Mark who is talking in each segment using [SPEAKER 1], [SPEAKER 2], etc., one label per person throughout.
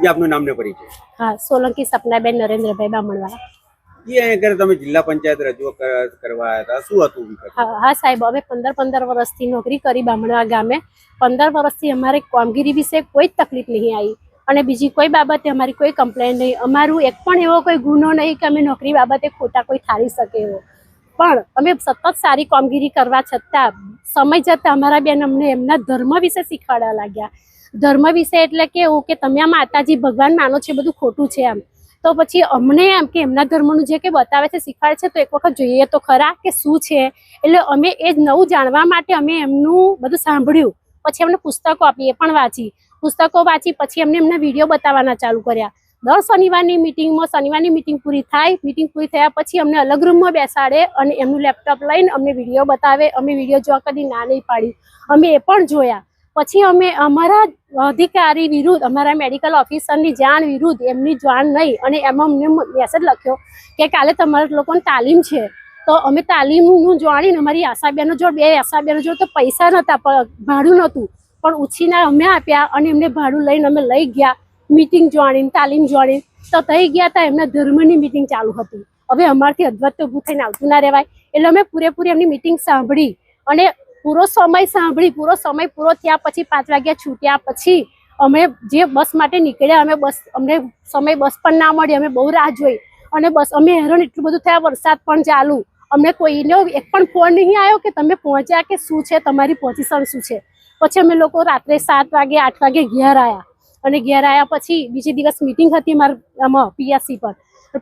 [SPEAKER 1] જે આપનું નામ ને પરિચય.
[SPEAKER 2] હા સોલંકી સપનાબેન નરેન્દ્રભાઈ બામણવાળા.
[SPEAKER 1] જે અહીંયા તમે જિલ્લા પંચાયત રજૂઆત કરવા હતા. શું હતું
[SPEAKER 2] હા હા સાહેબ અમે પંદર પંદર વર્ષથી નોકરી કરી બામણવા ગામે. પંદર વર્ષથી અમારે કામગીરી વિશે કોઈ જ તકલીફ નહીં આવી. અને બીજી કોઈ બાબતે અમારી કોઈ કમ્પ્લેન નહીં. અમારું એક પણ એવો કોઈ ગુનો નહીં કે અમે નોકરી બાબતે ખોટા કોઈ ઠારી શકે એવો. પણ અમે સતત સારી કામગીરી કરવા છતાં સમય જતાં અમારા બેન અમને એમના ધર્મ વિશે શીખવાડવા લાગ્યા. ધર્મ વિશે એટલે કે એવું કે તમે આ માતાજી ભગવાન માનો છો બધું ખોટું છે એમ. તો પછી અમને એમ કે એમના ધર્મનું જે કે બતાવે છે, શીખવાડે છે, તો એક વખત જોઈએ તો ખરા કે શું છે. એટલે અમે એ જ નવું જાણવા માટે અમે એમનું બધું સાંભળ્યું. પછી અમને પુસ્તકો આપી, એ પણ વાંચી. પુસ્તકો વાંચી, પછી અમને એમના વીડિયો બતાવવાના ચાલુ કર્યા. દર શનિવારની મિટિંગમાં શનિવારની મિટિંગ પૂરી થાય, મિટિંગ પૂરી થયા પછી અમને અલગ રૂમમાં બેસાડે અને એમનું લેપટોપ લઈને અમને વીડિયો બતાવે. અમે વીડિયો જોવા કદી ના નહીં પાડી. અમે એ પણ જોયા. પછી અમે અમારા અધિકારી વિરુદ્ધ, અમારા મેડિકલ ઓફિસરની જાણ વિરુદ્ધ એમની જાણ નહીં. અને એમાં અમને મેસેજ લખ્યો કે કાલે તમારા લોકોને તાલીમ છે. તો અમે તાલીમનું જાણીને અમારી આશાબેનો જોડ, બે આશાબેનો જોડ તો પૈસા નહોતા ભાડું નહોતું. પણ ઉછીના અમે આપ્યા અને એમને ભાડું લઈને અમે લઈ ગયા મીટિંગ જોડીને તાલીમ જોડીને તો થઈ ગયા હતા એમના ધર્મની મીટિંગ ચાલુ હતી. હવે અમારથી અદ્વત તો ઊભું થઈને આવતું ના રહેવાય. એટલે અમે પૂરેપૂરી એમની મિટિંગ સાંભળી અને પૂરો સમય સાંભળી, પૂરો સમય પૂરો થયા પછી પાંચ વાગ્યા છૂટ્યા પછી અમે જે બસ માટે નીકળ્યા, અમે બસ, અમને સમય બસ પણ ના મળી, અમે બહુ રાહ જોઈ. અને બસ, અમે હેરાન એટલું બધું થયા, વરસાદ પણ ચાલુ. અમને કોઈને એક પણ ફોન નહીં આવ્યો કે તમે પહોંચ્યા કે શું છે, તમારી પોઝિશન શું છે. પછી અમે લોકો રાત્રે સાત વાગે, આઠ વાગે ઘેર આવ્યા અને ઘેર આવ્યા પછી બીજે દિવસ મિટિંગ હતી મારા પીએસસી પર.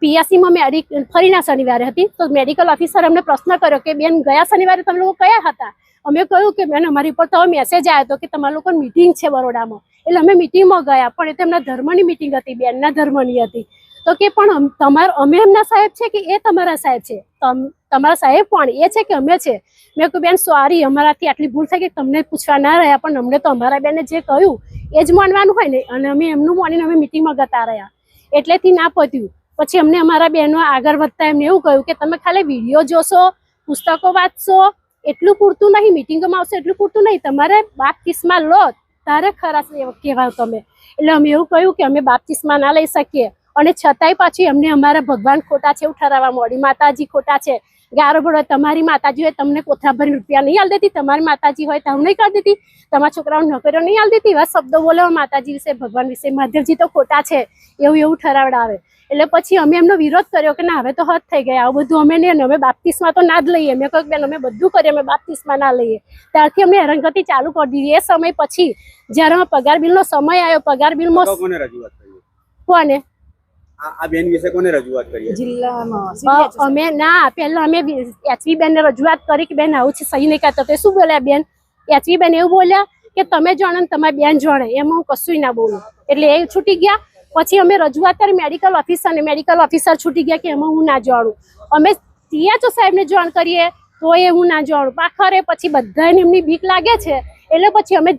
[SPEAKER 2] પીએસસીમાં મેડિક ફરીના શનિવારે હતી. તો મેડિકલ ઓફિસર અમને પ્રશ્ન કર્યો કે, બેન, ગયા શનિવારે તમે લોકો કયા હતા? અમે કહ્યું કે બેન, અમારી પર તો મેસેજ આવ્યો હતો કે તમારા લોકો મિટિંગ છે બરોડામાં. એટલે અમે મિટિંગમાં ગયા, પણ એ તો એમના ધર્મની મિટિંગ હતી, બેનના ધર્મની હતી. તો કે પણ તમાર, અમે એમના સાહેબ છે કે એ તમારા સાહેબ છે? તમ- તમારા સાહેબ પણ એ છે કે અમે છે? મેં કહ્યું, બેન સોરી અમારાથી આટલી ભૂલ થઈ કે તમને પૂછવા ના રહ્યા, પણ અમને તો અમારા બેને જે કહ્યું, એ જ માનવાનું હોય ને? અને અમે એમનું માનીને અમે મિટિંગમાં ગતા રહ્યા. એટલેથી ના પત્યું. પછી અમને અમારા બહેનો આગળ વધતા એમને એવું કહ્યું કે, તમે ખાલી વીડિયો જોશો, પુસ્તકો વાંચશો એટલું પૂરતું નહીં મિટિંગોમાં આવશે એટલું પૂરતું નહીં. તમારે બાપ્તિસ્મા લો, તારે ખરા કહેવાય તમે. એટલે અમે એવું કહ્યું કે અમે બાપ્તિસ્મા ના લઈ શકીએ. અને છતાંય પાછી અમને અમારા ભગવાન ખોટા છે એવું ઠરાવવા મળી માતાજી ખોટા છે. ગારો ભરો તમારી માતાજી હોય તમને કોથળા ભરી રૂપિયા નહીં આલ દેતી. તમારી માતાજી હોય તો નહીં કરી દેતી. તમારા છોકરાઓને નોકરીઓ નહીં આલ દેતી. એવા શબ્દો બોલો માતાજી વિશે ભગવાન વિશે. મહાદેવજી તો ખોટા છે. એવું એવું ઠરાવડાવે. એટલે પછી અમે એમનો વિરોધ કર્યો કે ના હવે તો હદ થઈ ગયા આવું બધું અમે નહીં અમે બાપ્તિસ્મા તો ના જ લઈએ. મેં કહ્યું બેન અમે બધું કરીએ અમે બાપ્તિસ્મા ના લઈએ. ત્યારથી અમે હેરાનગતિ ચાલુ કરી દીધી. એ સમય પછી જ્યારે પગાર બિલનો સમય આવ્યો પગાર બિલમાં
[SPEAKER 1] કોને? આ આ બેન વિશે કોને રજૂઆત કરી
[SPEAKER 3] જિલ્લામાં
[SPEAKER 2] અમે ના પહેલા અમે એચવી બેન ને રજૂઆત કરી કે બેન આવું છે સહી નહીં કરતો. તો શું બોલ્યા બેન? એચવી બેન એવું બોલ્યા કે તમે જાણો ને તમારી બેન જાણે. એમાં હું કશું ના બોલું. એટલે એ છૂટી ગયા. પછી અમે રજૂઆત કરી મેડિકલ ઓફિસર ને મેડિકલ ઓફિસર છૂટી ગયા કે એમાં હું ના જાણું. અમે ટીએચઓ સાહેબને જાણ કરીએ તો એ હું ના જાણું. પાખરે પછી બધાને એમની બીક લાગે છે. એટલે પછી અમે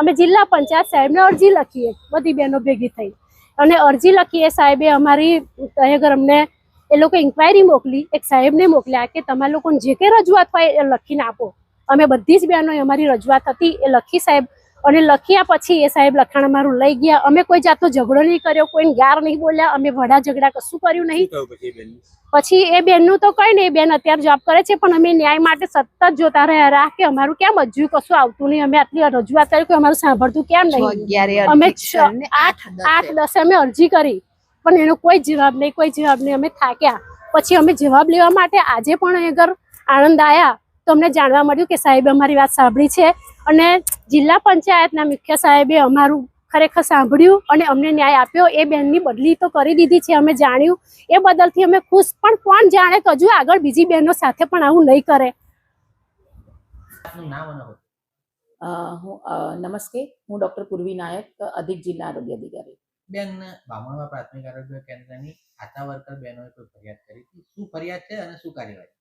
[SPEAKER 2] અમે જિલ્લા પંચાયત સાહેબને અરજી લખીએ. બધી બહેનો ભેગી થઈ અને અરજી લખી એ સાહેબે અમારી આગળ અમને એ લોકો ઇન્ક્વાયરી મોકલી, એક સાહેબને મોકલ્યા કે તમારા લોકોને જે કંઈ રજૂઆત હોય એ લખીને આપો. અમે બધી જ બહેનોએ અમારી રજૂઆત હતી, એ લખી સાહેબ અને લખ્યા પછી એ સાહેબ લખાણ અમારું લઈ ગયા. અમે કોઈ જાતનો ઝઘડો નહીં કર્યો કોઈને ગાર નહીં બોલ્યા અમે વડા ઝઘડા કશું કર્યું નહીં.
[SPEAKER 1] પછી એ બેનનું?
[SPEAKER 2] પછી એ બેનનું તો કઈ નહીં બેન અત્યારે જોબ કરે છે પણ અમે ન્યાય માટે સતત જોતા રહ્યા. રાહ કે અમારું કેમ હજુ કશું આવતું નહીં? અમે આટલી રજૂઆત કરી કે અમારું સાંભળતું કેમ નહીં? અમે આઠ આઠ દસે અમે અરજી કરી પણ એનો કોઈ જવાબ નહીં કોઈ જવાબ નહીં. અમે થાક્યા. પછી અમે જવાબ લેવા માટે આજે પણ અગર આણંદ આવ્યા તો અમને જાણવા મળ્યું કે સાહેબે અમારી વાત સાંભળી છે અને જિલ્લા પંચાયતના મુખ્ય સાહેબે અમારું ખરેખર સાંભળ્યું અને અમને ન્યાય આપ્યો. એ બેનની બદલી તો કરી દીધી છે અમે જાણ્યું. એ બદલથી અમે ખુશ. પણ કોણ જાણે તો હજુ આગળ બીજી બહેનો સાથે પણ આવું નહીં કરે.
[SPEAKER 3] હું નમસ્તે. હું ડોક્ટર પૂર્વી નાયક અધિક જિલ્લા આરોગ્ય અધિકારી.
[SPEAKER 4] બેન બામણવા પ્રાથમિક આરોગ્ય કેન્દ્રની આશા વર્કર બહેનોએ કોઈ ફરિયાદ કરી હતી? શું ફરિયાદ છે અને શું કાર્યવાહી?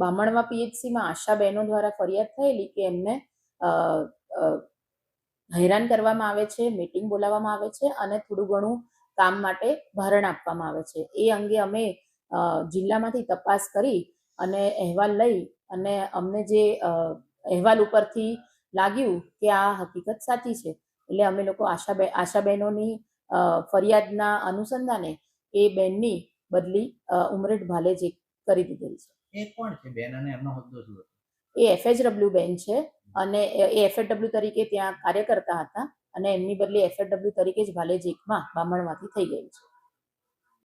[SPEAKER 3] બામણવા પીએચસીમાં આશા બહેનો દ્વારા ફરિયાદ થયેલી કે એમને હેરાન કરવામાં આવે છે, મીટિંગ બોલાવવામાં આવે છે અને થોડું ઘણું કામ માટે ભારણ આપવામાં આવે છે. એ અંગે અમે જિલ્લામાંથી તપાસ કરી અને અહેવાલ લઈ અને અમને જે અહેવાલ ઉપરથી લાગ્યું કે આ હકીકત સાચી છે, એટલે અમે લોકો આશા બે, આશા બહેનોની ફરિયાદના અનુસંધાને એ બહેનની બદલી ઉમરેઠ ભાલે જે કરી દીધેલી છે.
[SPEAKER 4] એ કોણ છે બેન? અને એમનો હોદ્દો શું હતો?
[SPEAKER 3] એ એફએચડબલ્યુ બેન છે. અને એ એફએચડબલ્યુ તરીકે ત્યાં કાર્ય કરતા હતા અને એમની બદલી એફએચડબલ્યુ તરીકે જ ભાલેજીકમાં બામણમાંથી થઈ ગઈ છે.